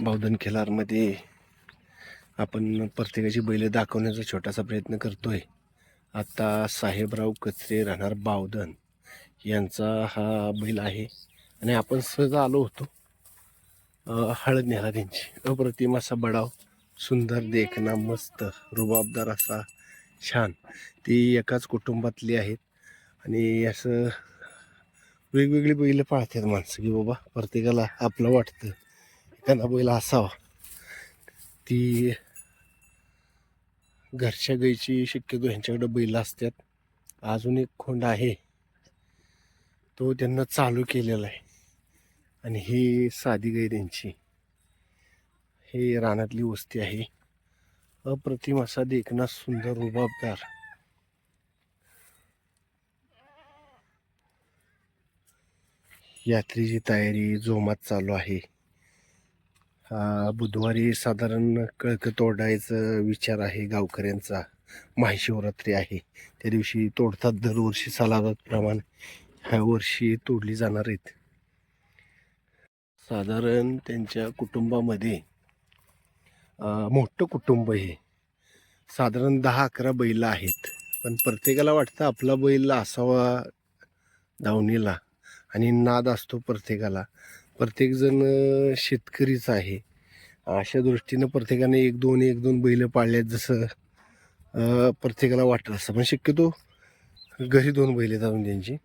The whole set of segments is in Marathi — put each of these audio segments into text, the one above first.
बावधन खेलारमध्ये आपण प्रत्येकाची बैल दाखवण्याचा छोटासा प्रयत्न करतो आहे आत्ता साहेबराव कचरे राहणार बावधन यांचा हा बैल आहे आणि आपण सहज आलो होतो. हळद नेला त्यांची. अप्रतिम असा बडाव सुंदर देखना मस्त रुबाबदार असा छान. ती एकाच कुटुंबातली आहेत आणि असं वेगवेगळी बैलं पाळतात माणसं की बाबा प्रत्येकाला आपलं वाटतं. त्यांना बैल असावा. ती घरच्या गाईची शक्यतो ह्यांच्याकडे बैल असतात. अजून एक खोंड आहे. तो त्यांना चालू केलेला आहे. आणि ही साधी गाई त्यांची. हे रानातली वस्ती आहे. अप्रतिम असा देखना सुंदर रुबाबदार. यात्रेची तयारी जोमात चालू आहे. बुधवारी साधारण कळक तोडायचं विचार आहे गावकऱ्यांचा. महाशिवरात्री आहे. त्या दिवशी तोडतात दरवर्षी प्रमाण ह्या वर्षी तोडली जाणार आहेत. साधारण त्यांच्या कुटुंबामध्ये मोठं कुटुंब हे. साधारण दहा अकरा बैल आहेत. पण प्रत्येकाला वाटतं आपला बैल असावा धावणीला आणि नाद असतो प्रत्येकाला. प्रत्येकजण शेतकरीच आहे. अशा दृष्टीनं प्रत्येकाने एक दोन एक दोन बैलं पाळल्यात जसं प्रत्येकाला वाटत असतं पण शक्यतो घरी दोन बैल जाऊन त्यांची.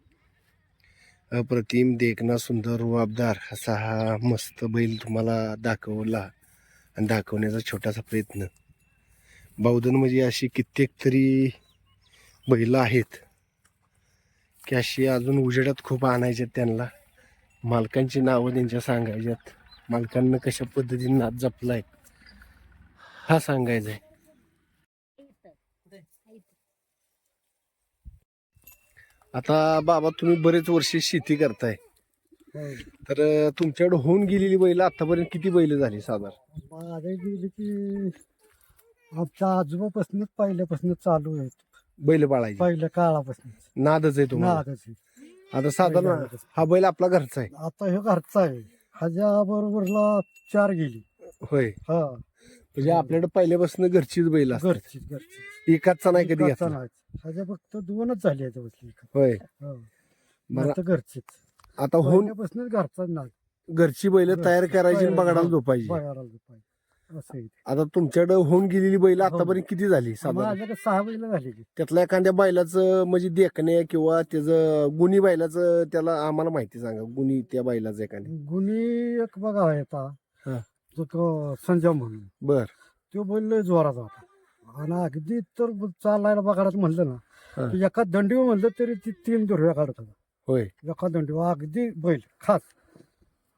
अप्रतिम देखना सुंदर रुबाबदार असा हा मस्त बैल तुम्हाला दाखवला आणि दाखवण्याचा छोटासा प्रयत्न. बावधन म्हणजे अशी कित्येक तरी बैलं आहेत की अशी अजून उजेडात खूप आणायच्यात त्यांना. मालकांची नावं त्यांच्या सांगायच्यात. मालकांना कशा पद्धतीने नाद जपलाय? हा सांगायचा आहे आता बाबा तुम्ही बरेच वर्ष शेती करताय. तर तुमच्याकडे होऊन गेलेली बैल आतापर्यंत किती बैल झाली साधारण? गेली की आमच्या आजोबापासूनच पहिल्यापासून चालू आहे बैल पाळायचे पहिल्या काळापासून नादच आहे तुम्हाला? नादच आहे. आता साधारण. हा बैल आपला घरचा आहे. आता हे घरचा आहे. ह्याच्या बरोबरला चार गेली. होय. हा. म्हणजे आपल्याकडे पहिल्यापासून घरचीच बैल असतात. घरची घरची एकाचा नाही कधी घरचा घेतला. नाही. ह्याच्या फक्त दोनच झाली ह्याच्या बसली होय. हो. घरचीच. आता होऊन पहिल्यापासूनच नाही. घरची बैल तयार करायची आणि बघायला झोपायची. बघायला पाहिजे असं आहे ते. आता तुमच्याकडे होऊन गेलेली बैल आतापर्यंत किती झाली साधारण? माझ्याकडे सहा बैल झालेली. त्यातल्या एखाद्या बैलाचं म्हणजे देखणे किंवा त्याचं गुणी बैलाचं त्याला आम्हाला माहिती सांगा. गुणी त्या बैलाचं एखाद्या गुन्हे एक बघा आता. हा. तो तो संजय म्हणून. बर. तो बैल लय जोराचा होता. आणि अगदी तर चालायला बघायला म्हणलं हा. ना एका दंडीवर म्हणलं तरी ती तीन दुर्व्या काढत होता. होय. एका दंडीवर अगदी बैल खास.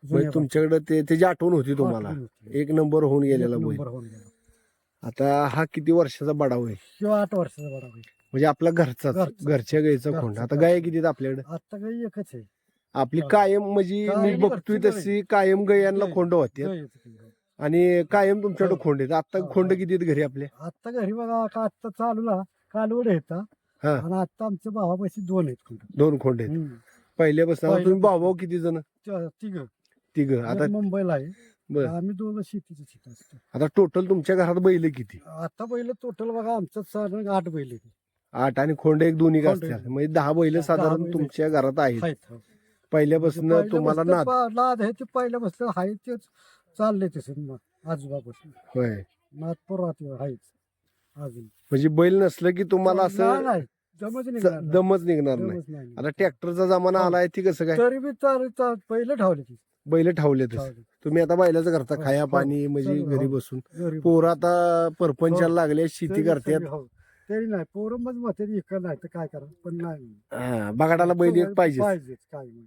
म्हणजे जुन्या तुमच्याकडे ते त्याची आठवण होती. तुम्हाला आठवण होती. एक नंबर होऊन गेलेला बैल नंबर होऊन गेला. आता हा किती वर्षाचा बडाव आहे किंवा आठ वर्षाचा बडा बैल म्हणजे आपला घरचा. घरच्या घरचा. खोंड आता गाय किती आहेत आपल्याकडे आता काही एकच आहे आपली. कायम म्हणजे कायम मी बघतोय घरची गाय. तशी कायम गयांना गाय. खोंड होते गाय आहे. आणि कायम तुमच्याकडे हो. खोंड आहेत आता हो, खोंड. किती आहेत घरी आपले आता घरी बघा का आता चालू ना कालवड येतात हा. आणि आता आमच्या भावापाशी दोन आहेत दोन खोंड आहेत पहिल्यापासून आता तुम्ही. भाऊ भाऊ किती जण तिघ तिघ. आता एक मुंबईला आहे. बर. आम्ही दोघं शेतीचं शिकत असतो. आता टोटल तुमच्या घरात बैल किती? आता बैल टोटल बघा आमचं साधारण आठ बैल आहेत. आठ आणि खोंड एक दोन्ही खोंड. असतात एक. म्हणजे दहा बैल दहा साधारण बैलं. तुमच्या घरात आहेत. आहेत हो. पहिल्यापासून म्हणजे तुम्हाला नाद. पा- नाद आहे ते पहिल्यापासून आहे तेच चालले तसे मग आजोबापासून. होय. नाद परत आहेच अजून. म्हणजे बैल नसलं की तुम्हाला नाही, असं नाही जमच च- निघणार नाही. दमच निघणार नाही. जमच नाही. आता ट्रॅक्टरचा जमाना हो. आलाय ती कसं काय? तरी बी चाल- चाल- पहिलं ठेवले ती. बैल ठेवलेतच ठेवले. तुम्ही आता बैलाचं करता हो, खाया हो. पाणी म्हणजे सर्व, घरी हो. बसून घरी पोरं आता परपंचाला हो. लागले शेती तरी- करतात तरी हो. तरी नाही पोरं मग म्हणते इकडं नाही तर काय करा पण नाही हा, बघाडाला बैल एक पाहिजे पाहिजेच काय नाही.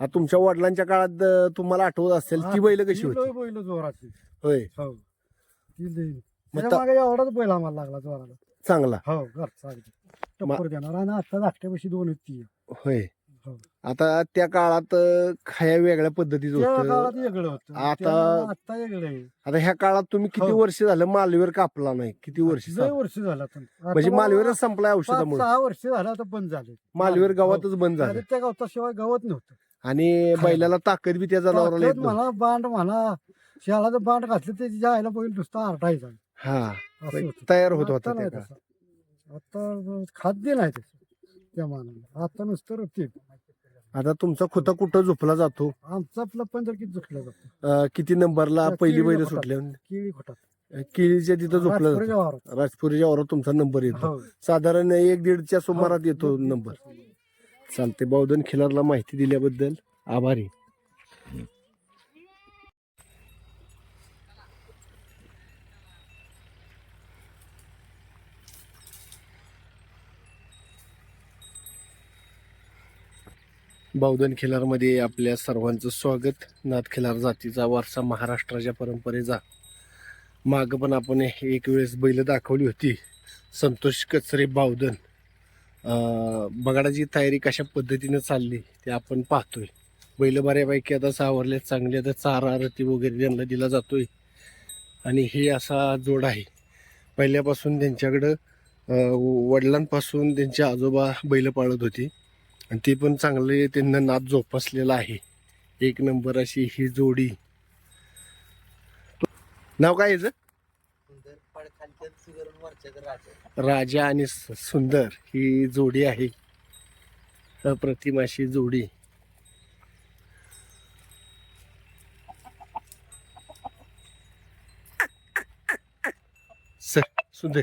आता तुमच्या वडिलांच्या काळात अं, तुम्हाला आठवत असेल ती बैल कशी ती होती लय बैल जोराची होय हो ती लय मग मागे एवढाच बैल आम्हाला लागला जोराला चांगला हो घरचा अगदी टप्पर देणार आणि आता धाकट्यापाशी दोन आहेत ती होय हो. आता त्या काळात अं, खाया वेगळ्या पद्धतीचं त्या होतं. काळात वेगळं होतं. आता- आता वेगळं आहे. आता ह्या काळात तुम्ही किती हो. वर्ष झालं मालवेर कापला नाही? किती वर्ष लय झालं? वर्ष झालं? आता. आता म्हणजे बाबा मालवेरच संपलाय पाच औषधामुळे. सहा वर्ष झालं आता बंद झाले. मालवेर हो. गावातच बंद झालं. आणि त्या गावताशिवाय गवत नव्हतं. आणि बैलाला ताकद बी त्या जनावराला येत नव्हती. म्हणा बांड म्हणा शाळाचं बांध घातलं त्याची जायला बैल नुसता आरटायचा हा. असं होतं. तयार होत आता होता नाही त्या तसं. आता खाद्य नाही त्या मानाने. आता नुसतं रुटीन आता तुमचा खुता कुठं झोपला जातो? आमचा आपला पंधरा किती झुकला जातो. अं, किती नंबरला पहिली बैल. सुटल्या? केळी खोटात. किळीच्या तिथं झोपलं राजपुरीच्या जातं. राजपुरीच्या वावरात तुमचा नंबर येतो. हो. साधारण एक दीडच्या सुमारात हो, येतो नंबर. चालते बावधन खिलारला माहिती दिल्याबद्दल आभारी. बावधन खिलारमध्ये आपल्या सर्वांचं स्वागत. नाथखिलार जातीचा वारसा महाराष्ट्राच्या परंपरेचा मागं पण आपण एक वेळेस बैल दाखवली होती. संतोष कचरे बावधन. बगाडाची तयारी कशा पद्धतीनं चालली ते आपण पाहतोय. बैल बऱ्यापैकी आता सावरले चांगले आता चारा रती वगैरे त्यांना दिला जातोय. आणि हे असा जोड आहे. पहिल्यापासून त्यांच्याकडं वडिलांपासून त्यांचे आजोबा बैल पाळत होती. आणि ते पण चांगले त्यांना नाद जोपासलेला आहे. एक नंबर अशी ही जोडी. नाव काय याचं? राजा. आणि सुंदर ही जोडी आहे. अप्रतिम अशी जोडी. सर सुंदर.